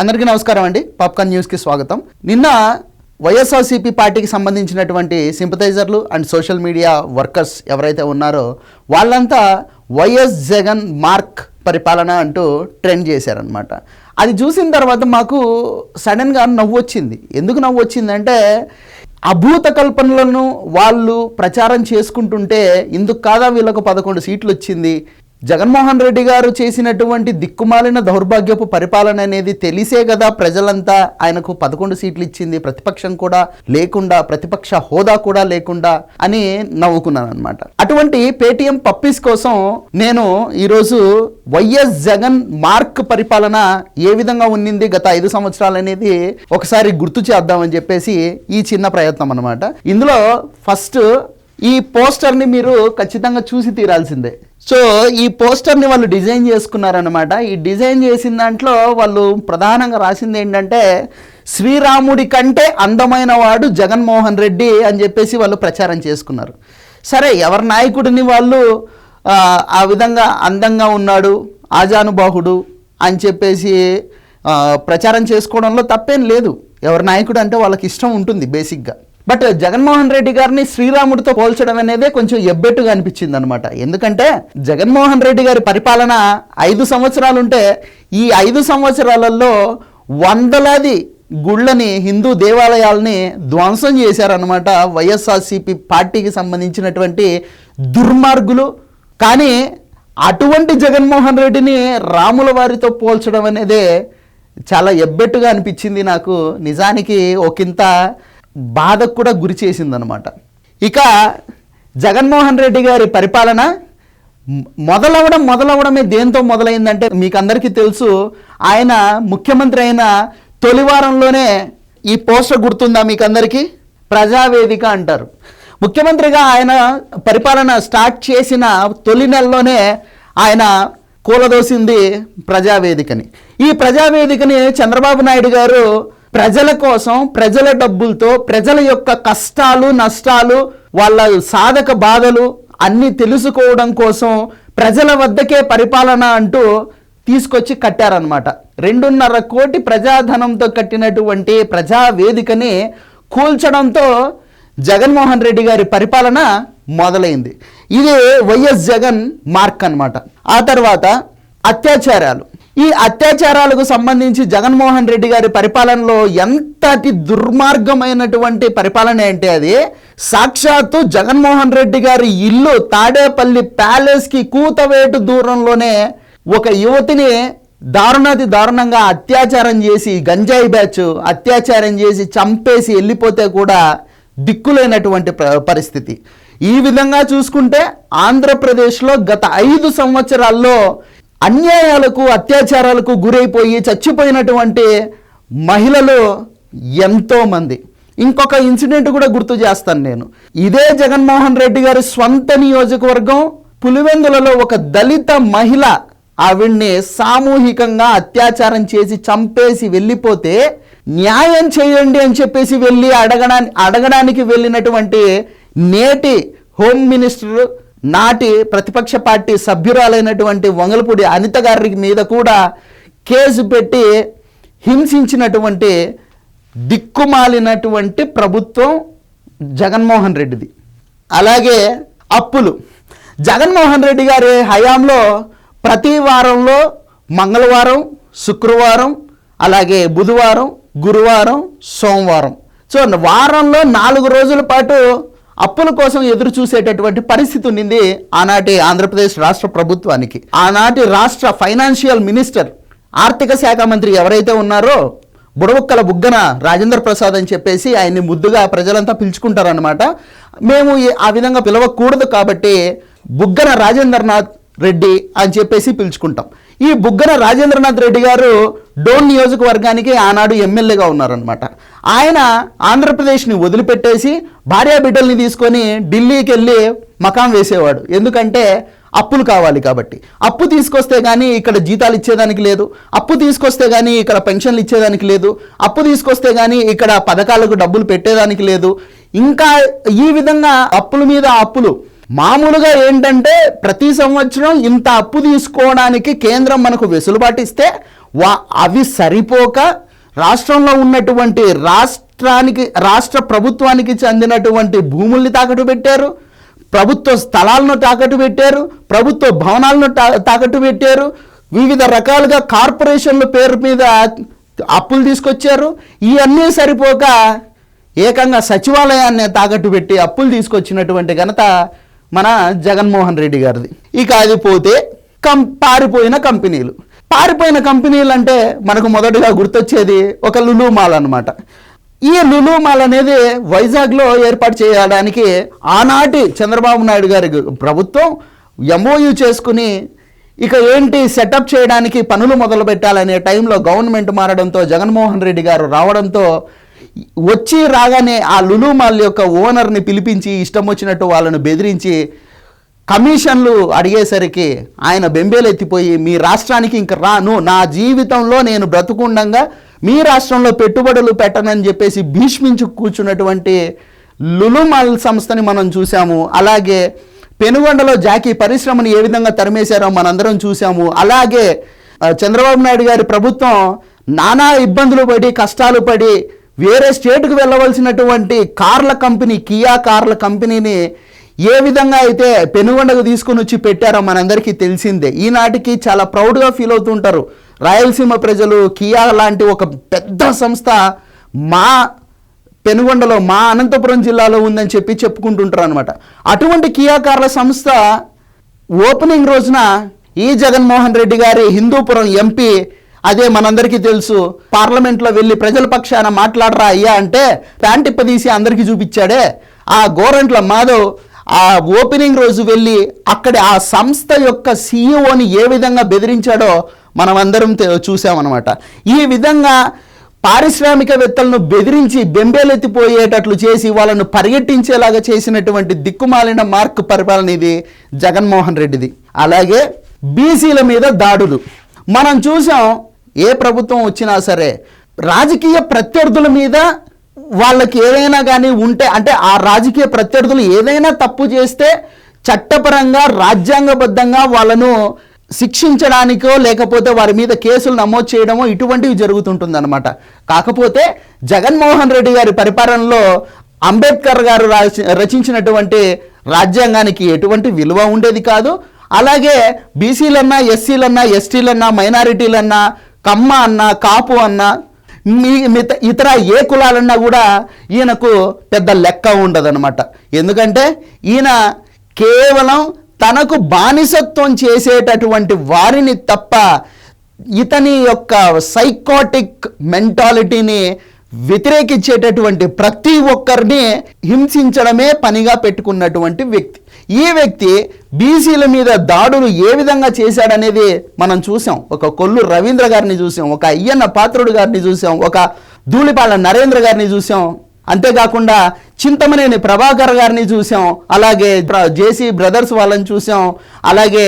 అందరికీ నమస్కారం అండి. పాప్కార్న్ న్యూస్కి స్వాగతం. నిన్న వైఎస్ఆర్సీపీ పార్టీకి సంబంధించినటువంటి సింపథైజర్లు అండ్ సోషల్ మీడియా వర్కర్స్ ఎవరైతే ఉన్నారో వాళ్ళంతా వైఎస్ జగన్ మార్క్ పరిపాలన అంటూ ట్రెండ్ చేశారనమాట అది చూసిన తర్వాత మాకు సడన్గా నవ్వు వచ్చింది. ఎందుకు నవ్వు వచ్చిందంటే అభూత కల్పనలను వాళ్ళు ప్రచారం చేసుకుంటుంటే ఇందుకు కాదా వీళ్ళకు పదకొండు సీట్లు వచ్చింది. జగన్మోహన్ రెడ్డి గారు చేసినటువంటి దిక్కుమాలిన దౌర్భాగ్యపు పరిపాలన అనేది తెలిసే కదా ప్రజలంతా. ఆయనకు పదకొండు సీట్లు ఇచ్చింది ప్రతిపక్షం కూడా లేకుండా ప్రతిపక్ష హోదా కూడా లేకుండా అని నవ్వుకున్నాను అనమాట అటువంటి పేటిఎం పప్పీస్ కోసం నేను ఈరోజు వైఎస్ జగన్ మార్క్ పరిపాలన ఏ విధంగా ఉన్నింది గత ఐదు సంవత్సరాలు అనేది ఒకసారి గుర్తు చేద్దామని చెప్పేసి ఈ చిన్న ప్రయత్నం అనమాట ఇందులో ఫస్ట్ ఈ పోస్టర్ని మీరు ఖచ్చితంగా చూసి తీరాల్సిందే. సో ఈ పోస్టర్ని వాళ్ళు డిజైన్ చేసుకున్నారనమాట ఈ డిజైన్ చేసిన దాంట్లో వాళ్ళు ప్రధానంగా రాసింది ఏంటంటే శ్రీరాముడి కంటే అందమైన వాడు జగన్మోహన్ రెడ్డి అని చెప్పేసి వాళ్ళు ప్రచారం చేసుకున్నారు. సరే ఎవరి నాయకుడిని వాళ్ళు ఆ, విధంగా అందంగా ఉన్నాడు ఆజానుబాహుడు అని చెప్పేసి ప్రచారం చేసుకోవడంలో తప్పేం లేదు. ఎవరి నాయకుడు అంటే వాళ్ళకి ఇష్టం ఉంటుంది బేసిక్గా. బట్ జగన్మోహన్ రెడ్డి గారిని శ్రీరాముడితో పోల్చడం అనేది కొంచెం ఎబ్బెట్టుగా అనిపించింది అనమాట ఎందుకంటే జగన్మోహన్ రెడ్డి గారి పరిపాలన ఐదు సంవత్సరాలు ఉంటే ఈ ఐదు సంవత్సరాలలో వందలాది గుళ్ళని హిందూ దేవాలయాల్ని ధ్వంసం చేశారనమాట వైఎస్ఆర్సీపీ పార్టీకి సంబంధించినటువంటి దుర్మార్గులు. కానీ అటువంటి జగన్మోహన్ రెడ్డిని రాముల వారితో పోల్చడం అనేదే చాలా ఎబ్బెట్టుగా అనిపించింది నాకు. నిజానికి ఒకంత బాధకు కూడా గురి చేసిందనమాట ఇక జగన్మోహన్ రెడ్డి గారి పరిపాలన మొదలవడం మొదలవడమే దేంతో మొదలైందంటే మీకు అందరికీ తెలుసు ఆయన ముఖ్యమంత్రి అయిన తొలివారంలోనే ఈ పోస్టర్ గుర్తుందా మీకు అందరికీ ప్రజావేదిక అంటారు. ముఖ్యమంత్రిగా ఆయన పరిపాలన స్టార్ట్ చేసిన తొలి నెలలోనే ఆయన కూలదోసింది ప్రజావేదికని. ఈ ప్రజావేదికని చంద్రబాబు నాయుడు గారు ప్రజల కోసం ప్రజల డబ్బులతో ప్రజల యొక్క కష్టాలు నష్టాలు వాళ్ళ సాధక బాధలు అన్నీ తెలుసుకోవడం కోసం ప్రజల వద్దకే పరిపాలన అంటూ తీసుకొచ్చి కట్టారనమాట రెండున్నర కోటి ప్రజాధనంతో కట్టినటువంటి ప్రజావేదికని కూల్చడంతో జగన్మోహన్ రెడ్డి గారి పరిపాలన మొదలైంది. ఇది వైఎస్ జగన్ మార్క్ అన్నమాట. ఆ తర్వాత అత్యాచారాలు. ఈ అత్యాచారాలకు సంబంధించి జగన్మోహన్ రెడ్డి గారి పరిపాలనలో ఎంతటి దుర్మార్గమైనటువంటి పరిపాలన అంటే అది? సాక్షాత్తు జగన్మోహన్ రెడ్డి గారి ఇల్లు తాడేపల్లి ప్యాలెస్కి కూతవేటు దూరంలోనే ఒక యువతిని దారుణాతి దారుణంగా అత్యాచారం చేసి గంజాయి బ్యాచ్ అత్యాచారం చేసి చంపేసి వెళ్ళిపోతే కూడా దిక్కులేనటువంటి పరిస్థితి. ఈ విధంగా చూసుకుంటే ఆంధ్రప్రదేశ్లో గత ఐదు సంవత్సరాల్లో అన్యాయాలకు అత్యాచారాలకు గురైపోయి చచ్చిపోయినటువంటి మహిళలు ఎంతోమంది. ఇంకొక ఇన్సిడెంట్ కూడా గుర్తు చేస్తాను నేను. ఇదే జగన్మోహన్ రెడ్డి గారి స్వంత నియోజకవర్గం పులివెందులలో ఒక దళిత మహిళ ఆవిడ్ని సామూహికంగా అత్యాచారం చేసి చంపేసి వెళ్ళిపోతే న్యాయం చేయండి అని చెప్పేసి వెళ్ళి అడగడానికి అడగడానికి వెళ్ళినటువంటి నేటి హోమ్ మినిస్టర్ నాటి ప్రతిపక్ష పార్టీ సభ్యురాలైనటువంటి వంగలపూడి అనిత గారి మీద కూడా కేసు పెట్టి హింసించినటువంటి దిక్కుమాలినటువంటి ప్రభుత్వం జగన్మోహన్ రెడ్డిది. అలాగే అప్పులు. జగన్మోహన్ రెడ్డి గారి హయాంలో ప్రతి వారంలో మంగళవారం శుక్రవారం అలాగే బుధవారం గురువారం సోమవారం. సో వారంలో నాలుగు రోజుల పాటు అప్పుల కోసం ఎదురు చూసేటటువంటి పరిస్థితి ఉండింది ఆనాటి ఆంధ్రప్రదేశ్ రాష్ట్ర ప్రభుత్వానికి. ఆనాటి రాష్ట్ర ఫైనాన్షియల్ మినిస్టర్ ఆర్థిక శాఖ మంత్రి ఎవరైతే ఉన్నారో బుడబుక్కల బుగ్గన రాజేంద్ర ప్రసాద్ అని చెప్పేసి ఆయన్ని ముద్దుగా ప్రజలంతా పిలుచుకుంటారనమాట మేము ఈ- ఆ విధంగా పిలవకూడదు కాబట్టి బుగ్గన రాజేంద్రనాథ్ రెడ్డి అని చెప్పేసి పిలుచుకుంటాం. ఈ బుగ్గన రాజేంద్రనాథ్ రెడ్డి గారు డోన్ నియోజకవర్గానికి ఆనాడు ఎమ్మెల్యేగా ఉన్నారనమాట ఆయన ఆంధ్రప్రదేశ్ని వదిలిపెట్టేసి భార్యా బిడ్డల్ని తీసుకొని ఢిల్లీకి వెళ్ళి మకాం వేసేవాడు. ఎందుకంటే అప్పులు కావాలి కాబట్టి. అప్పు తీసుకొస్తే కానీ ఇక్కడ జీతాలు ఇచ్చేదానికి లేదు. అప్పు తీసుకొస్తే కానీ ఇక్కడ పెన్షన్లు ఇచ్చేదానికి లేదు. అప్పు తీసుకొస్తే కానీ ఇక్కడ పథకాలకు డబ్బులు పెట్టేదానికి లేదు. ఇంకా ఈ విధంగా అప్పుల మీద అప్పులు. మామూలుగా ఏంటంటే ప్రతి సంవత్సరం ఇంత అప్పు తీసుకోవడానికి కేంద్రం మనకు వెసులుబాటు ఇస్తే వా అవి సరిపోక రాష్ట్రంలో ఉన్నటువంటి రాష్ట్రానికి రాష్ట్ర ప్రభుత్వానికి చెందినటువంటి భూముల్ని తాకట్టు పెట్టారు ప్రభుత్వ స్థలాలను తాకట్టు పెట్టారు ప్రభుత్వ భవనాలను తా- తాకట్టు పెట్టారు వివిధ రకాలుగా కార్పొరేషన్ల పేరు మీద అప్పులు తీసుకొచ్చారు. ఇవన్నీ సరిపోక ఏకంగా సచివాలయాన్ని తాకట్టు పెట్టి అప్పులు తీసుకొచ్చినటువంటి ఘనత మన జగన్మోహన్ రెడ్డి గారిది. ఇక అది పోతే కం పారిపోయిన కంపెనీలు. పారిపోయిన కంపెనీలు అంటే మనకు మొదటగా గుర్తొచ్చేది ఒక లులు మాల్ అనమాట ఈ లులు మాల్ అనేది వైజాగ్లో ఏర్పాటు చేయడానికి ఆనాటి చంద్రబాబు నాయుడు గారి ప్రభుత్వం ఎంఓయూ చేసుకుని ఇక ఏంటి సెటప్ చేయడానికి పనులు మొదలు పెట్టాలనే టైంలో గవర్నమెంట్ మారడంతో జగన్మోహన్ రెడ్డి గారు రావడంతో వచ్చి రాగానే ఆ లులు మాల్ యొక్క ఓనర్ని పిలిపించి ఇష్టం వచ్చినట్టు వాళ్ళను బెదిరించి కమిషన్లు అడిగేసరికి ఆయన బెంబేలెత్తిపోయి మీ రాష్ట్రానికి ఇంక రాను నా జీవితంలో నేను బ్రతుకుండగా మీ రాష్ట్రంలో పెట్టుబడులు పెట్టనని చెప్పేసి భీష్మించు కూర్చున్నటువంటి లులుమల్ సంస్థని మనం చూసాము అలాగే పెనుగొండలో జాకీ పరిశ్రమని ఏ విధంగా తరిమేశారో మనందరం చూసాము అలాగే చంద్రబాబు నాయుడు గారి ప్రభుత్వం నానా ఇబ్బందులు పడి కష్టాలు పడి వేరే స్టేట్కి వెళ్ళవలసినటువంటి కార్ల కంపెనీ కియా కార్ల కంపెనీని ఏ విధంగా అయితే పెనుగొండకు తీసుకొని వచ్చి పెట్టారో మనందరికీ తెలిసిందే. ఈనాటికి చాలా ప్రౌడ్గా ఫీల్ అవుతుంటారు రాయలసీమ ప్రజలు కియా లాంటి ఒక పెద్ద సంస్థ మా పెనుగొండలో మా అనంతపురం జిల్లాలో ఉందని చెప్పి చెప్పుకుంటుంటారు అనమాట అటువంటి కియా కార్ల సంస్థ ఓపెనింగ్ రోజున ఈ జగన్మోహన్ రెడ్డి గారి హిందూపురం ఎంపీ అదే మనందరికీ తెలుసు పార్లమెంట్లో వెళ్ళి ప్రజల పక్షాన మాట్లాడరా అయ్యా అంటే ప్యాంట్ తీసి అందరికీ చూపించాడే. ఆ గోరంట్ల మాధవ్ ఆ ఓపెనింగ్ రోజు వెళ్ళి అక్కడ ఆ సంస్థ యొక్క సీఈఓని ఏ విధంగా బెదిరించాడో మనం అందరం చూసామన్నమాట. ఈ విధంగా పారిశ్రామికవేత్తలను బెదిరించి బెంబేలెత్తిపోయేటట్లు చేసి వాళ్ళను పరిగెట్టించేలాగా చేసినటువంటి దిక్కుమాలిన మార్క్ పరిపాలన ఇది జగన్మోహన్ రెడ్డిది. అలాగే బీసీల మీద దాడులు. మనం చూసాం ఏ ప్రభుత్వం వచ్చినా సరే రాజకీయ ప్రత్యర్థుల మీద వాళ్ళకి ఏదైనా కానీ ఉంటే అంటే ఆ రాజకీయ ప్రత్యర్థులు ఏదైనా తప్పు చేస్తే చట్టపరంగా రాజ్యాంగబద్ధంగా వాళ్ళను శిక్షించడానికో లేకపోతే వారి మీద కేసులు నమోదు చేయడమో ఇటువంటివి జరుగుతుంటుందన్నమాట. కాకపోతే జగన్మోహన్ రెడ్డి గారి పరిపాలనలో అంబేద్కర్ గారు రచించినటువంటి రాజ్యాంగానికి ఎటువంటి విలువ ఉండేది కాదు. అలాగే బీసీలన్నా ఎస్సీలన్నా ఎస్టీలన్నా మైనారిటీలన్నా కమ్మ అన్నా కాపు అన్నా మీ మిత ఇతర ఏ కులాలన్నా కూడా ఈయనకు పెద్ద లెక్క ఉండదనమాట ఎందుకంటే ఈయన కేవలం తనకు బానిసత్వం చేసేటటువంటి వారిని తప్ప ఇతని యొక్క సైకోటిక్ మెంటాలిటీని వ్యతిరేకించేటటువంటి ప్రతి ఒక్కరిని హింసించడమే పనిగా పెట్టుకున్నటువంటి వ్యక్తి. ఈ వ్యక్తి బీసీల మీద దాడులు ఏ విధంగా చేశాడనేది మనం చూసాం. ఒక కొల్లు రవీంద్ర గారిని చూసాం ఒక అయ్యన్న పాత్రుడు గారిని చూసాం ఒక ధూళిపాల నరేంద్ర గారిని చూసాం. అంతేకాకుండా చింతమనేని ప్రభాకర్ గారిని చూసాం అలాగే జేసీ బ్రదర్స్ వాళ్ళని చూసాం అలాగే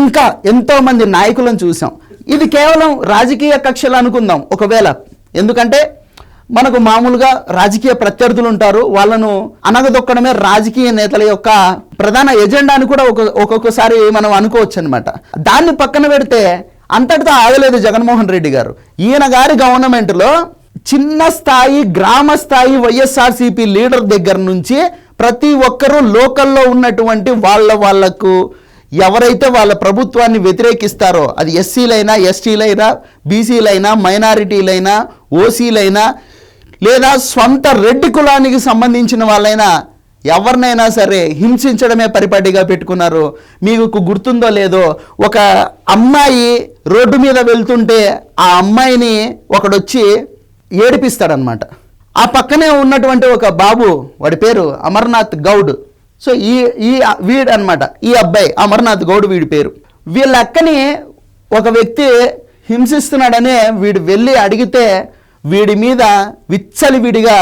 ఇంకా ఎంతో మంది నాయకులను చూసాం. ఇది కేవలం రాజకీయ కక్షలు అనుకుందాం ఒకవేళ. ఎందుకంటే మనకు మామూలుగా రాజకీయ ప్రత్యర్థులు ఉంటారు. వాళ్ళను అనగదొక్కడమే రాజకీయ నేతల యొక్క ప్రధాన ఎజెండా అని కూడా ఒక ఒక్కొక్కసారి మనం అనుకోవచ్చు అనమాట దాన్ని పక్కన పెడితే అంతటితో ఆగలేదు జగన్మోహన్ రెడ్డి గారు. ఈయన గారి గవర్నమెంట్లో చిన్న స్థాయి గ్రామ స్థాయి వైఎస్ఆర్సీపీ లీడర్ దగ్గర నుంచి ప్రతి ఒక్కరూ లోకల్లో ఉన్నటువంటి వాళ్ళ వాళ్ళకు ఎవరైతే వాళ్ళ ప్రభుత్వాన్ని వ్యతిరేకిస్తారో అది ఎస్సీలైనా ఎస్టీలైనా బీసీలైనా మైనారిటీలైనా ఓసీలైనా లేదా స్వంత రెడ్డి కులానికి సంబంధించిన వాళ్ళైనా ఎవరినైనా సరే హింసించడమే పరిపాటిగా పెట్టుకున్నారు. మీకు గుర్తుందో లేదో ఒక అమ్మాయి రోడ్డు మీద వెళ్తుంటే ఆ అమ్మాయిని ఒకడొచ్చి ఏడిపిస్తాడనమాట ఆ పక్కనే ఉన్నటువంటి ఒక బాబు వాడి పేరు అమర్నాథ్ గౌడ్. సో ఈ ఈ వీడు అన్నమాట ఈ అబ్బాయి అమర్నాథ్ గౌడ్ వీడి పేరు. వీళ్ళ అక్కని ఒక వ్యక్తి హింసిస్తున్నాడనే వీడు వెళ్ళి అడిగితే వీడి మీద విచ్చలివిడిగా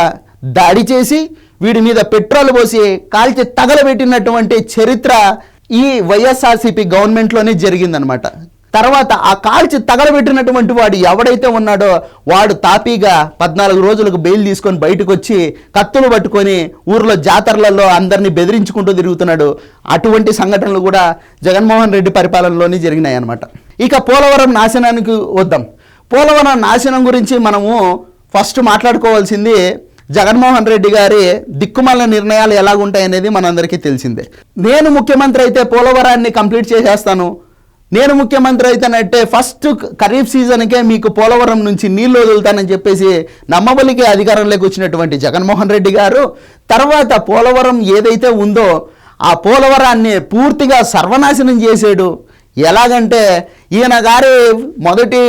దాడి చేసి వీడి మీద పెట్రోల్ పోసి కాల్చి తగలబెట్టినటువంటి చరిత్ర ఈ వైఎస్ఆర్సీపీ గవర్నమెంట్లోనే జరిగిందనమాట. తర్వాత ఆ కాల్చి తగలబెట్టినటువంటి వాడు ఎవడైతే ఉన్నాడో వాడు తాపీగా పద్నాలుగు రోజులకు బెయిల్ తీసుకొని బయటకు వచ్చి కత్తులు పట్టుకొని ఊర్లో జాతరలలో అందరినీ బెదిరించుకుంటూ తిరుగుతున్నాడు. అటువంటి సంఘటనలు కూడా జగన్మోహన్ రెడ్డి పరిపాలనలోనే జరిగినాయి అనమాట ఇక పోలవరం నాశనానికి వద్దాం. పోలవరం నాశనం గురించి మనము ఫస్ట్ మాట్లాడుకోవాల్సింది జగన్మోహన్ రెడ్డి గారి దిక్కుమాల నిర్ణయాలు ఎలాగుంటాయనేది మనందరికీ తెలిసిందే. నేను ముఖ్యమంత్రి అయితే పోలవరాన్ని కంప్లీట్ చేసేస్తాను. నేను ముఖ్యమంత్రి అయితేనంటే ఫస్ట్ ఖరీఫ్ సీజన్కే మీకు పోలవరం నుంచి నీళ్ళు వదులుతానని చెప్పేసి నమ్మబలికి అధికారంలోకి వచ్చినటువంటి జగన్మోహన్ రెడ్డి గారు తర్వాత పోలవరం ఏదైతే ఉందో ఆ పోలవరాన్ని పూర్తిగా సర్వనాశనం చేసాడు. ఎలాగంటే ఈయన గారి మొదటి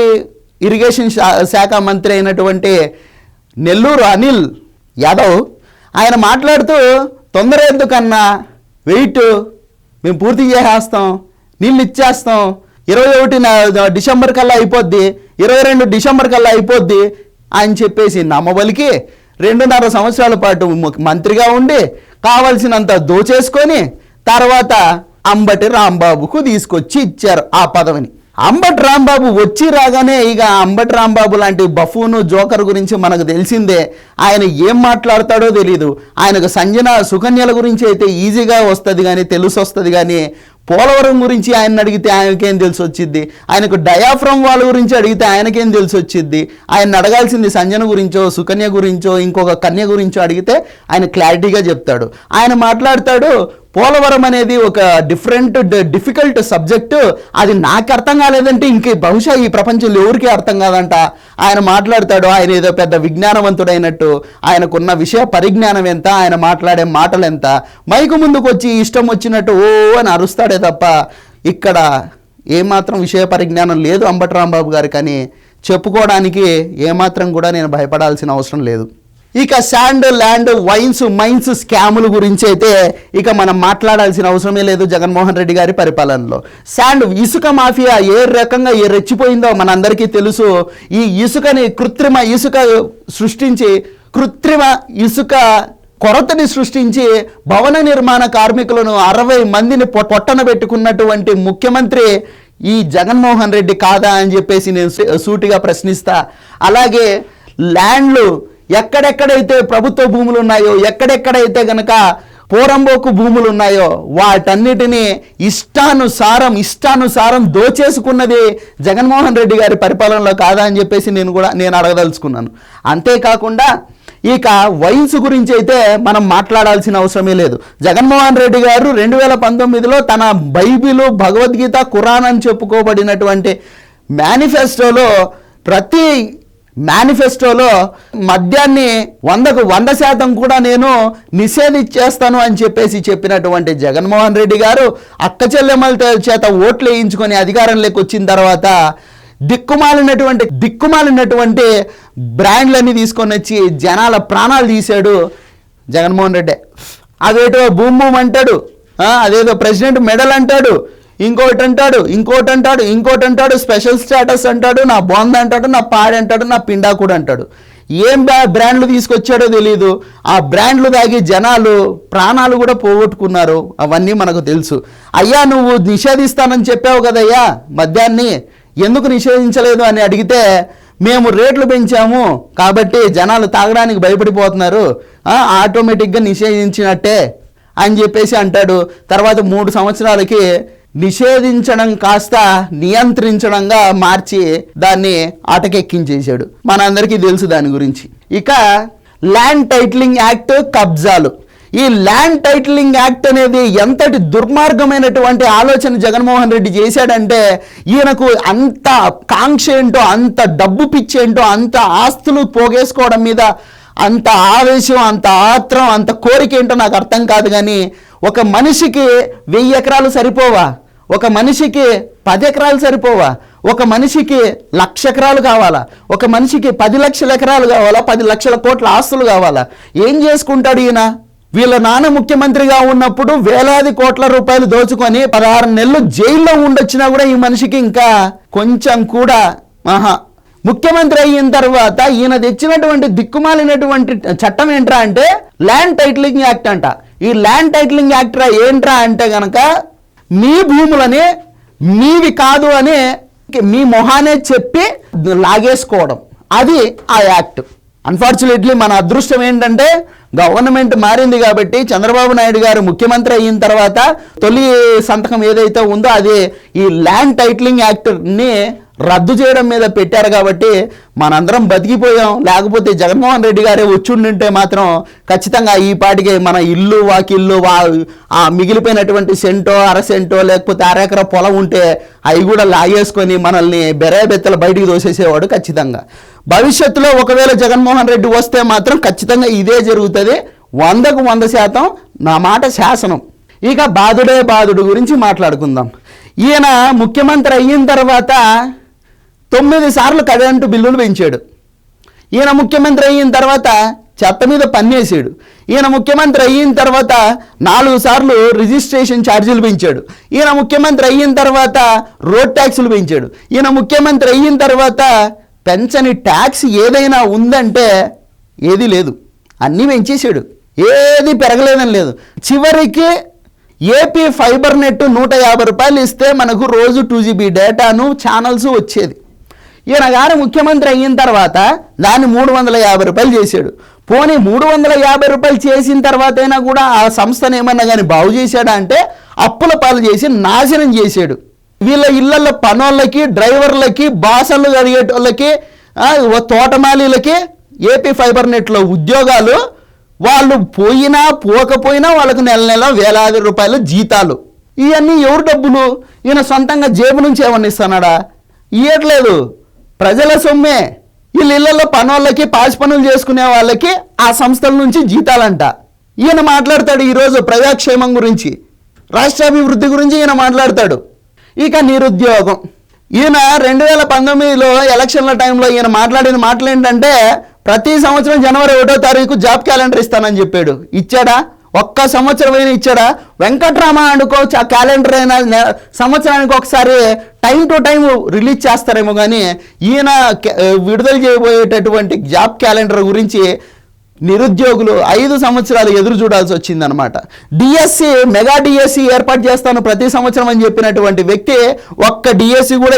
ఇరిగేషన్ శా- శాఖ మంత్రి అయినటువంటి నెల్లూరు అనిల్ యాదవ్ ఆయన మాట్లాడుతూ తొందర ఎందుకన్నా? వెయిట్. మేము పూర్తి చేసేస్తాం. నీళ్ళు ఇచ్చేస్తాం. ఇరవై ఒకటి డిసెంబర్ కల్లా అయిపోద్ది. ఇరవై రెండు డిసెంబర్ కల్లా అయిపోద్ది. అని చెప్పేసి నమ్మబలికి రెండున్నర సంవత్సరాల పాటు మంత్రిగా ఉండి కావలసినంత దోచేసుకొని తర్వాత అంబటి రాంబాబుకు తీసుకొచ్చి ఇచ్చారు ఆ పదవిని. అంబటి రాంబాబు వచ్చి రాగానే ఇక అంబటి రాంబాబు లాంటి బఫూను జోకర్ గురించి మనకు తెలిసిందే. ఆయన ఏం మాట్లాడతాడో తెలియదు ఆయనకు సంజన సుకన్యల గురించి అయితే ఈజీగా వస్తుంది కానీ తెలుసు వస్తుంది కానీ పోలవరం గురించి ఆయన అడిగితే ఆయనకేం తెలిసి వచ్చింది ఆయనకు డయాఫ్రమ్ వాళ్ళ గురించి అడిగితే ఆయనకేం తెలిసి వచ్చింది ఆయన అడగాల్సింది సంజన గురించో సుకన్య గురించో ఇంకొక కన్య గురించో అడిగితే ఆయన క్లారిటీగా చెప్తాడు. ఆయన మాట్లాడతాడు పోలవరం అనేది ఒక డిఫరెంట్ డిఫికల్ట్ సబ్జెక్టు అది నాకు అర్థం కాలేదంటే ఇంక బహుశా ఈ ప్రపంచంలో ఎవరికి అర్థం కాదంట. ఆయన మాట్లాడతాడు ఆయన ఏదో పెద్ద విజ్ఞానవంతుడైనట్టు. ఆయనకున్న విషయ పరిజ్ఞానం ఎంత ఆయన మాట్లాడే మాటలు ఎంత. మైకు ముందుకు వచ్చి ఇష్టం వచ్చినట్టు ఓ అని అరుస్తాడే తప్ప ఇక్కడ ఏమాత్రం విషయ పరిజ్ఞానం లేదు అంబటి రాంబాబు గారు కానీ. చెప్పుకోవడానికి ఏమాత్రం కూడా నేను భయపడాల్సిన అవసరం లేదు. ఇక శాండ్ ల్యాండ్ వైన్స్ మైన్స్ స్కాముల గురించి అయితే ఇక మనం మాట్లాడాల్సిన అవసరమే లేదు జగన్మోహన్ రెడ్డి గారి పరిపాలనలో. శాండ్ ఇసుక మాఫియా ఏ రకంగా ఏ రెచ్చిపోయిందో మనందరికీ తెలుసు. ఈ ఇసుకని కృత్రిమ ఇసుక సృష్టించి కృత్రిమ ఇసుక కొరతని సృష్టించి భవన నిర్మాణ కార్మికులను అరవై మందిని పొట్టన పెట్టుకున్నటువంటి ముఖ్యమంత్రి ఈ జగన్మోహన్ రెడ్డి కాదా అని చెప్పేసి నేను సూటిగా ప్రశ్నిస్తా. అలాగే ల్యాండ్లు ఎక్కడెక్కడైతే ప్రభుత్వ భూములు ఉన్నాయో ఎక్కడెక్కడైతే గనక పోరంబోకు భూములు ఉన్నాయో వాటన్నిటినీ ఇష్టానుసారం ఇష్టానుసారం దోచేసుకున్నది జగన్మోహన్ రెడ్డి గారి పరిపాలనలో కాదా అని చెప్పేసి నేను కూడా నేను అడగదలుచుకున్నాను. అంతేకాకుండా ఇక వైన్స్ గురించి అయితే మనం మాట్లాడాల్సిన అవసరమే లేదు. జగన్మోహన్ రెడ్డి గారు రెండు వేల పంతొమ్మిదిలో తన బైబిలు భగవద్గీత ఖురాన్ అని చెప్పుకోబడినటువంటి మేనిఫెస్టోలో ప్రతి మేనిఫెస్టోలో మద్యాన్ని వందకు వంద శాతం కూడా నేను నిషేధించేస్తాను అని చెప్పేసి చెప్పినటువంటి జగన్మోహన్ రెడ్డి గారు అక్క చెల్లెమ్మల చేత ఓట్లు వేయించుకొని అధికారంలోకి వచ్చిన తర్వాత దిక్కుమాలినటువంటి దిక్కుమాలినటువంటి బ్రాండ్లన్నీ తీసుకొని వచ్చి జనాల ప్రాణాలు తీశాడు జగన్మోహన్ రెడ్డి. అదేటో భూమ్ అంటాడు అదేదో ప్రెసిడెంట్ మెడల్ అంటాడు ఇంకోటి అంటాడు ఇంకోటి అంటాడు ఇంకోటి అంటాడు స్పెషల్ స్టేటస్ అంటాడు నా బొంద అంటాడు నా పాడి అంటాడు నా పిండా కూడా అంటాడు. ఏం బ్రాండ్లు తీసుకొచ్చాడో తెలియదు ఆ బ్రాండ్లు తాగి జనాలు ప్రాణాలు కూడా పోగొట్టుకున్నారు. అవన్నీ మనకు తెలుసు. అయ్యా నువ్వు నిషేధిస్తానని చెప్పావు కదయ్యా మద్యాన్ని? ఎందుకు నిషేధించలేదు అని అడిగితే మేము రేట్లు పెంచాము కాబట్టి జనాలు తాగడానికి భయపడిపోతున్నారు. ఆటోమేటిక్గా నిషేధించినట్టే అని చెప్పేసి అంటాడు. తర్వాత మూడు సంవత్సరాలకి నిషేధించడం కాస్త నియంత్రించడంగా మార్చి దాన్ని ఆటకెక్కించేశాడు. మనందరికీ తెలుసు దాని గురించి. ఇక ల్యాండ్ టైటిలింగ్ యాక్ట్ కబ్జాలు. ఈ ల్యాండ్ టైటిలింగ్ యాక్ట్ అనేది ఎంతటి దుర్మార్గమైనటువంటి ఆలోచన జగన్మోహన్ రెడ్డి చేశాడంటే ఈయనకు అంత కాంక్ష ఏంటో అంత డబ్బు పిచ్చేంటో అంత ఆస్తులు పోగేసుకోవడం మీద అంత ఆవేశం అంత ఆత్రం అంత కోరిక ఏంటో నాకు అర్థం కాదు కానీ ఒక మనిషికి వెయ్యి ఎకరాలు సరిపోవా? ఒక మనిషికి పది ఎకరాలు సరిపోవా? ఒక మనిషికి లక్ష ఎకరాలు కావాలా? ఒక మనిషికి పది లక్షల ఎకరాలు కావాలా? పది లక్షల కోట్ల ఆస్తులు కావాలా? ఏం చేసుకుంటాడు ఈయన? వీళ్ళ నాన్న ముఖ్యమంత్రిగా ఉన్నప్పుడు వేలాది కోట్ల రూపాయలు దోచుకొని పదహారు నెలలు జైల్లో ఉండొచ్చినా కూడా ఈ మనిషికి ఇంకా కొంచెం కూడా ఆహా ముఖ్యమంత్రి అయిన తర్వాత ఈయన తెచ్చినటువంటి దిక్కుమాలినటువంటి చట్టం ఏంట్రా అంటే ల్యాండ్ టైటిలింగ్ యాక్ట్ అంట. ఈ ల్యాండ్ టైటిలింగ్ యాక్ట్రా ఏంట్రా అంటే గనక మీ భూములని మీవి కాదు అని మీ మొహానే చెప్పి లాగేసుకోవడం. అది ఆ యాక్ట్. అన్ఫార్చునేట్లీ మన అదృష్టం ఏంటంటే గవర్నమెంట్ మారింది కాబట్టి చంద్రబాబు నాయుడు గారు ముఖ్యమంత్రి అయిన తర్వాత తొలి సంతకం ఏదైతే ఉందో అది ఈ ల్యాండ్ టైటిలింగ్ యాక్ట్ని రద్దు చేయడం మీద పెట్టారు కాబట్టి మనందరం బతికిపోయాం. లేకపోతే జగన్మోహన్ రెడ్డి గారే వచ్చుండింటే మాత్రం ఖచ్చితంగా ఈ పాటికి మన ఇల్లు వాకిల్లు వా ఆ మిగిలిపోయినటువంటి సెంటో అర సెంటో లేకపోతే అరెకర పొలం ఉంటే అవి కూడా లాగేసుకొని మనల్ని బెత్తలు బయటికి దోసేసేవాడు ఖచ్చితంగా. భవిష్యత్తులో ఒకవేళ జగన్మోహన్ రెడ్డి వస్తే మాత్రం ఖచ్చితంగా ఇదే జరుగుతుంది. వందకు వంద శాతం నా మాట శాసనం. ఇక బాధుడే బాధుడు గురించి మాట్లాడుకుందాం. ఈయన ముఖ్యమంత్రి అయిన తర్వాత తొమ్మిది సార్లు కరెంటు బిల్లులు పెంచాడు. ఈయన ముఖ్యమంత్రి అయిన తర్వాత చెత్త మీద పన్నేసాడు ఈయన ముఖ్యమంత్రి అయిన తర్వాత నాలుగు సార్లు రిజిస్ట్రేషన్ ఛార్జీలు పెంచాడు. ఈయన ముఖ్యమంత్రి అయిన తర్వాత రోడ్ ట్యాక్సులు పెంచాడు. ఈయన ముఖ్యమంత్రి అయిన తర్వాత పెంచని ట్యాక్స్ ఏదైనా ఉందంటే ఏది లేదు. అన్నీ పెంచేసాడు ఏది పెరగలేదని లేదు. చివరికి ఏపీ ఫైబర్ నెట్ నూట యాభై రూపాయలు ఇస్తే మనకు రోజు టూ జీబీ డేటాను ఛానల్స్ వచ్చేది. ఈయన గారు ముఖ్యమంత్రి అయిన తర్వాత దాన్ని మూడు వందల యాభై రూపాయలు చేశాడు. పోనీ మూడు వందల యాభై రూపాయలు చేసిన తర్వాత అయినా కూడా ఆ సంస్థను ఏమన్నా కానీ బాగు చేశాడా అంటే అప్పుల పాలు చేసి నాశనం చేశాడు. వీళ్ళ ఇళ్ళల్లో పనోళ్ళకి డ్రైవర్లకి బాసలు కడిగేటోళ్ళకి తోటమాలీలకి ఏపీ ఫైబర్ నెట్లో ఉద్యోగాలు వాళ్ళు పోయినా పోకపోయినా వాళ్ళకు నెల నెల వేలాది రూపాయల జీతాలు. ఇవన్నీ ఎవరు డబ్బులు? ఈయన సొంతంగా జేబు నుంచి ఏమన్నా ఇస్తున్నాడా ఇయ్యట్లేదు. ప్రజల సొమ్మే. వీళ్ళ ఇళ్ళలో పనులకి పాసి పనులు చేసుకునే వాళ్ళకి ఆ సంస్థల నుంచి జీతాలంట. ఈయన మాట్లాడతాడు ఈరోజు ప్రజాక్షేమం గురించి. రాష్ట్రాభివృద్ధి గురించి ఈయన మాట్లాడతాడు. ఇక నిరుద్యోగం. ఈయన రెండు వేల పంతొమ్మిదిలో ఎలక్షన్ల టైంలో ఈయన మాట్లాడిన మాటలు ఏంటంటే ప్రతి సంవత్సరం జనవరి ఒకటో తారీఖు జాబ్ క్యాలెండర్ ఇస్తానని చెప్పాడు. ఇచ్చాడా? ఒక్క సంవత్సరం అయినా ఇచ్చాడా? వెంకట్రామ అనుకోవచ్చు ఆ క్యాలెండర్ అయినా సంవత్సరానికి ఒకసారి టైం టు టైం రిలీజ్ చేస్తారేమో కానీ ఈయన విడుదల చేయబోయేటటువంటి జాబ్ క్యాలెండర్ గురించి నిరుద్యోగులు ఐదు సంవత్సరాలు ఎదురు చూడాల్సి వచ్చిందనమాట డిఎస్సి మెగా డిఎస్సి ఏర్పాటు చేస్తాను ప్రతి సంవత్సరం అని చెప్పినటువంటి వ్యక్తి ఒక్క డిఎస్సి కూడా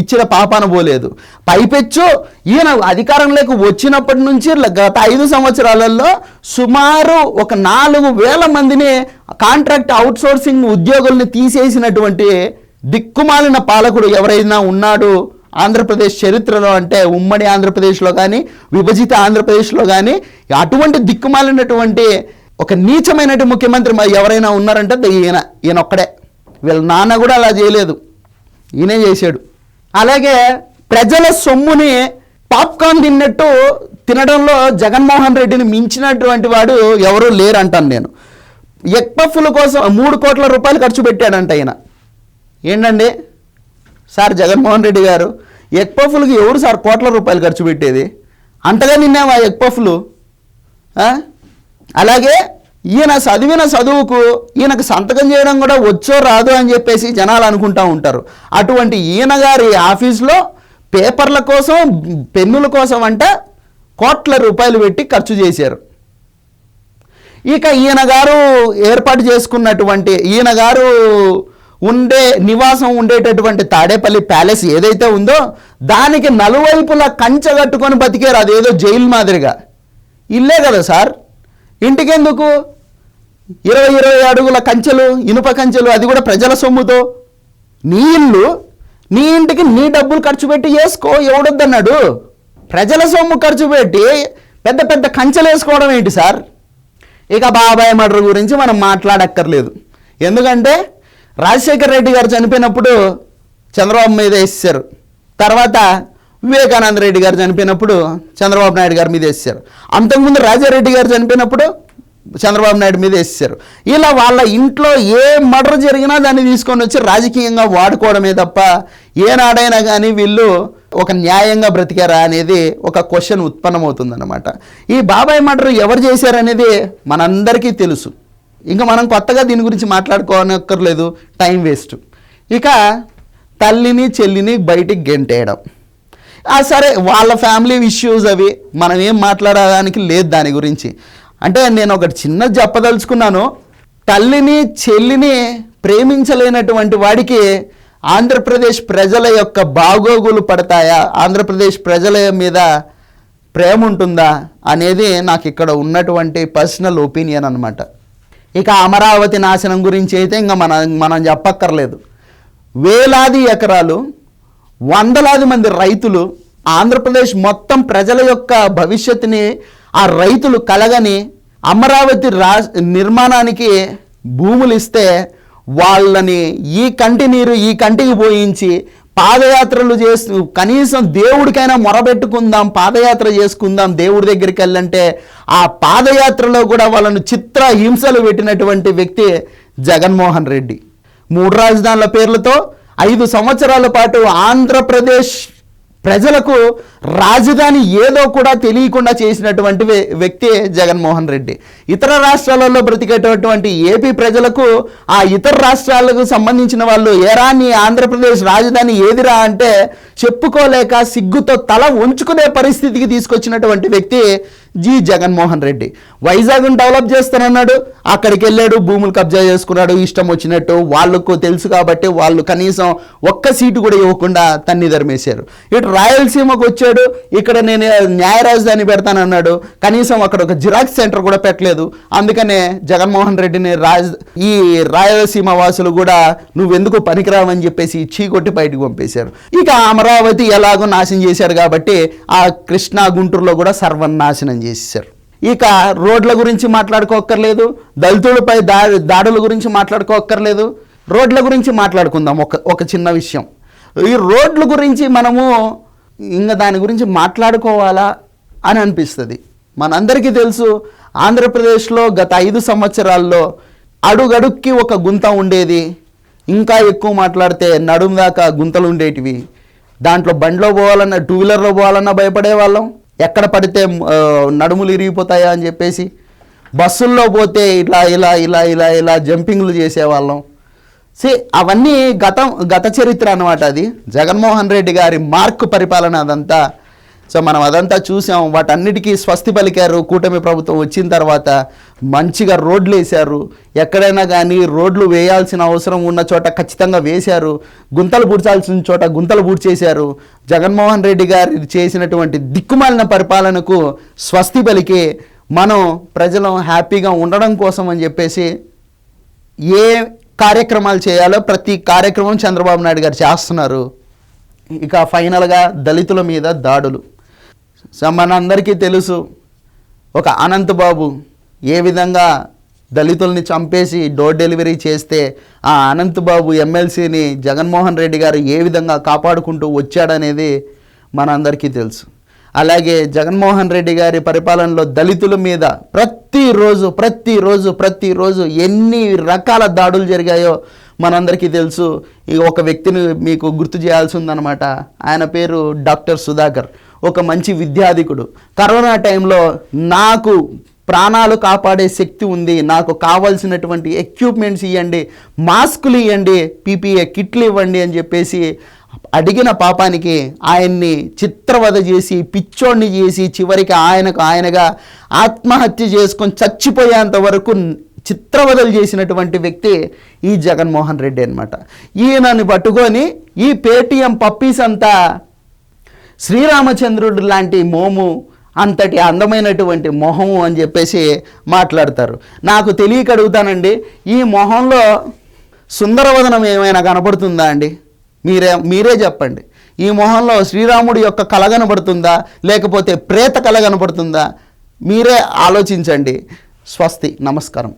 ఇచ్చిన పాపాన పోలేదు. పైపెచ్చు ఈయన అధికారంలోకి వచ్చినప్పటి నుంచి గత ఐదు సంవత్సరాలలో సుమారు ఒక నాలుగు వేల మందిని కాంట్రాక్ట్ అవుట్సోర్సింగ్ ఉద్యోగుల్ని తీసేసినటువంటి దిక్కుమాలిన పాలకుడు ఎవరైనా ఉన్నాడు? ఆంధ్రప్రదేశ్ చరిత్రలో అంటే ఉమ్మడి ఆంధ్రప్రదేశ్లో కానీ విభజిత ఆంధ్రప్రదేశ్లో కానీ అటువంటి దిక్కుమాలినటువంటి ఒక నీచమైనటువంటి ముఖ్యమంత్రి మరి ఎవరైనా ఉన్నారంటే ఈయన ఈయన ఒక్కడే వీళ్ళ నాన్న కూడా అలా చేయలేదు. ఈయనే చేశాడు. అలాగే ప్రజల సొమ్ముని పాప్కార్న్ తిన్నట్టు తినడంలో జగన్మోహన్ రెడ్డిని మించినటువంటి వాడు ఎవరూ లేరంటాను నేను. ఎక్పఫ్ల కోసం మూడు కోట్ల రూపాయలు ఖర్చు పెట్టాడంట ఆయన ఏంటండి? సార్ జగన్మోహన్ రెడ్డి గారు ఎగ్ పఫ్లకి ఎవరు సార్ కోట్ల రూపాయలు ఖర్చు పెట్టేది? అంతగా నిన్నావా ఎగ్ పఫ్లు అలాగే ఈయన చదివిన చదువుకు ఈయనకు సంతకం చేయడం కూడా వచ్చో రాదు అని చెప్పేసి జనాలు అనుకుంటా ఉంటారు. అటువంటి ఈయన గారి ఆఫీస్లో పేపర్ల కోసం పెన్నుల కోసం అంట కోట్ల రూపాయలు పెట్టి ఖర్చు చేశారు. ఇక ఈయన గారు ఏర్పాటు చేసుకున్నటువంటి ఈయన గారు ఉండే నివాసం ఉండేటటువంటి తాడేపల్లి ప్యాలెస్ ఏదైతే ఉందో దానికి నలువైపులా కంచె కట్టుకొని బతికారు. అదేదో జైలు మాదిరిగా. ఇల్లే కదా సార్. ఇంటికెందుకు? ఇరవై ఇరవై అడుగుల కంచెలు ఇనుప కంచెలు అది కూడా ప్రజల సొమ్ముతో. నీ ఇల్లు నీ ఇంటికి నీ డబ్బులు ఖర్చు పెట్టి వేసుకో ఎవడొద్దన్నాడు? ప్రజల సొమ్ము ఖర్చు పెట్టి పెద్ద పెద్ద కంచెలు వేసుకోవడం ఏంటి సార్? ఇక బాబాయ్ మర్డర్ గురించి మనం మాట్లాడక్కర్లేదు. ఎందుకంటే రాజశేఖర రెడ్డి గారు చనిపోయినప్పుడు చంద్రబాబు మీద వేసేసారు తర్వాత వివేకానంద రెడ్డి గారు చనిపోయినప్పుడు చంద్రబాబు నాయుడు గారి మీద వేసేసారు అంతకుముందు రాజారెడ్డి గారు చనిపోయినప్పుడు చంద్రబాబు నాయుడు మీద వేసేసారు ఇలా వాళ్ళ ఇంట్లో ఏ మర్డర్ జరిగినా దాన్ని తీసుకొని వచ్చి రాజకీయంగా వాడుకోవడమే తప్ప ఏనాడైనా కానీ వీళ్ళు ఒక న్యాయంగా బ్రతికారా అనేది ఒక క్వశ్చన్ ఉత్పన్నమవుతుందన్నమాట. ఈ బాబాయ్ మర్డర్ ఎవరు చేశారనేది మనందరికీ తెలుసు. ఇంకా మనం కొత్తగా దీని గురించి మాట్లాడుకోనక్కర్లేదు టైం వేస్ట్. ఇక తల్లిని చెల్లిని బయటికి గెంటేయడం. సరే వాళ్ళ ఫ్యామిలీ ఇష్యూస్ అవి మనం ఏం మాట్లాడడానికి లేదు దాని గురించి. అంటే నేను ఒకటి చిన్నది చెప్పదలుచుకున్నాను. తల్లిని చెల్లిని ప్రేమించలేనటువంటి వాడికి ఆంధ్రప్రదేశ్ ప్రజల యొక్క బాగోగులు పడతాయా? ఆంధ్రప్రదేశ్ ప్రజల మీద ప్రేమ ఉంటుందా? అనేది నాకు ఇక్కడ ఉన్నటువంటి పర్సనల్ ఒపీనియన్ అనమాట ఇక అమరావతి నాశనం గురించి అయితే ఇంకా మనం మనం చెప్పక్కర్లేదు. వేలాది ఎకరాలు వందలాది మంది రైతులు ఆంధ్రప్రదేశ్ మొత్తం ప్రజల యొక్క భవిష్యత్తుని ఆ రైతులు కలగని అమరావతి రా నిర్మాణానికి భూములు ఇస్తే వాళ్ళని ఈ కంటి నీరు ఈ కంటికి పోయించి పాదయాత్రలు చేస్తూ కనీసం దేవుడికైనా మొరబెట్టుకుందాం పాదయాత్ర చేసుకుందాం దేవుడి దగ్గరికి వెళ్ళంటే ఆ పాదయాత్రలో కూడా వాళ్ళను చిత్ర హింసలు పెట్టినటువంటి వ్యక్తి జగన్మోహన్ రెడ్డి. మూడు రాజధానుల పేర్లతో ఐదు సంవత్సరాల పాటు ఆంధ్రప్రదేశ్ ప్రజలకు రాజధాని ఏదో కూడా తెలియకుండా చేసినటువంటి వ్యక్తి జగన్మోహన్ రెడ్డి. ఇతర రాష్ట్రాలలో బ్రతికేటటువంటి ఏపీ ప్రజలకు ఆ ఇతర రాష్ట్రాలకు సంబంధించిన వాళ్ళు ఏరా నీ ఆంధ్రప్రదేశ్ రాజధాని ఏదిరా? అంటే చెప్పుకోలేక సిగ్గుతో తల ఉంచుకునే పరిస్థితికి తీసుకొచ్చినటువంటి వ్యక్తి జి జగన్మోహన్ రెడ్డి. వైజాగ్ను డెవలప్ చేస్తానన్నాడు అక్కడికి వెళ్ళాడు భూములు కబ్జా చేసుకున్నాడు ఇష్టం వచ్చినట్టు వాళ్ళకు తెలుసు కాబట్టి వాళ్ళు కనీసం ఒక్క సీటు కూడా ఇవ్వకుండా తన్ని ధర్మేశారు ఇటు రాయలసీమకు వచ్చాడు ఇక్కడ నేను న్యాయ రాజధాని పెడతానన్నాడు కనీసం అక్కడ ఒక జిరాక్స్ సెంటర్ కూడా పెట్టలేదు. అందుకనే జగన్మోహన్ రెడ్డిని రాజ ఈ రాయలసీమ వాసులు కూడా నువ్వెందుకు పనికిరావని చెప్పేసి చీకొట్టి బయటకు పంపేశారు. ఇక అమరావతి ఎలాగో నాశనం చేశారు కాబట్టి ఆ కృష్ణా గుంటూరులో కూడా సర్వనాశనం చేసేసారు ఇక రోడ్ల గురించి మాట్లాడుకోక్కర్లేదు దళితులపై దా దాడుల గురించి మాట్లాడుకోక్కర్లేదు రోడ్ల గురించి మాట్లాడుకుందాం ఒక ఒక చిన్న విషయం. ఈ రోడ్ల గురించి మనము ఇంకా దాని గురించి మాట్లాడుకోవాలా అని అనిపిస్తుంది. మనందరికీ తెలుసు ఆంధ్రప్రదేశ్లో గత ఐదు సంవత్సరాల్లో అడుగడుక్కి ఒక గుంత ఉండేది. ఇంకా ఎక్కువ మాట్లాడితే నడుము దాకా గుంతలు ఉండేటివి. దాంట్లో బండిలో పోవాలన్నా టూ వీలర్లో పోవాలన్నా భయపడే వాళ్ళం ఎక్కడ పడితే నడుములు ఇరిగిపోతాయా అని చెప్పేసి బస్సుల్లో పోతే ఇలా ఇలా ఇలా ఇలా ఇలా జంపింగ్లు చేసేవాళ్ళం. సి అవన్నీ గతం గత చరిత్ర అనమాట అది. జగన్మోహన్ రెడ్డి గారి మార్క్ పరిపాలన అదంతా సో మనం అదంతా చూసాం. వాటన్నిటికీ స్వస్తి పలికారు. కూటమి ప్రభుత్వం వచ్చిన తర్వాత మంచిగా రోడ్లు వేశారు. ఎక్కడైనా కానీ రోడ్లు వేయాల్సిన అవసరం ఉన్న చోట ఖచ్చితంగా వేశారు. గుంతలు పూడ్చాల్సిన చోట గుంతలు పూడ్చేశారు. జగన్మోహన్ రెడ్డి గారు చేసినటువంటి దిక్కుమాలిన పరిపాలనకు స్వస్తి పలికి మనం ప్రజలు హ్యాపీగా ఉండడం కోసం అని చెప్పేసి ఏ కార్యక్రమాలు చేయాలో ప్రతి కార్యక్రమం చంద్రబాబు నాయుడు గారు చేస్తున్నారు. ఇక ఫైనల్గా దళితుల మీద దాడులు. సో మనందరికీ తెలుసు. ఒక అనంత్ బాబు ఏ విధంగా దళితుల్ని చంపేసి డోర్ డెలివరీ చేస్తే ఆ అనంత్ బాబు ఎమ్మెల్సీని జగన్మోహన్ రెడ్డి గారు ఏ విధంగా కాపాడుకుంటూ వచ్చాడనేది మనందరికీ తెలుసు. అలాగే జగన్మోహన్ రెడ్డి గారి పరిపాలనలో దళితుల మీద ప్రతిరోజు ప్రతిరోజు ప్రతిరోజు ఎన్ని రకాల దాడులు జరిగాయో మనందరికీ తెలుసు. ఈ ఒక వ్యక్తిని మీకు గుర్తు చేయాల్సి ఉందన్నమాట ఆయన పేరు డాక్టర్ సుధాకర్. ఒక మంచి విద్యాధికుడు. కరోనా టైంలో నాకు ప్రాణాలు కాపాడే శక్తి ఉంది. నాకు కావాల్సినటువంటి ఎక్విప్మెంట్స్ ఇవ్వండి మాస్కులు ఇవ్వండి పీపీఏ కిట్లు ఇవ్వండి అని చెప్పేసి అడిగిన పాపానికి ఆయన్ని చిత్రవధ చేసి పిచ్చోడిని చేసి చివరికి ఆయనకు ఆయనగా ఆత్మహత్య చేసుకొని చచ్చిపోయేంత వరకు చిత్రవదలు చేసినటువంటి వ్యక్తి ఈ జగన్మోహన్ రెడ్డి అనమాట ఈయనని పట్టుకొని ఈ పేటీఎం పప్పీస్ అంతా శ్రీరామచంద్రుడు లాంటి మోము అంతటి అందమైనటువంటి మొహము అని చెప్పేసి మాట్లాడతారు. నాకు తెలియక అడుగుతానండి ఈ మొహంలో సుందరవదనం ఏమైనా కనబడుతుందా అండి? మీరే మీరే చెప్పండి. ఈ మొహంలో శ్రీరాముడి యొక్క కళ కనబడుతుందా? లేకపోతే ప్రేత కళ కనబడుతుందా? మీరే ఆలోచించండి. స్వస్తి. నమస్కారం.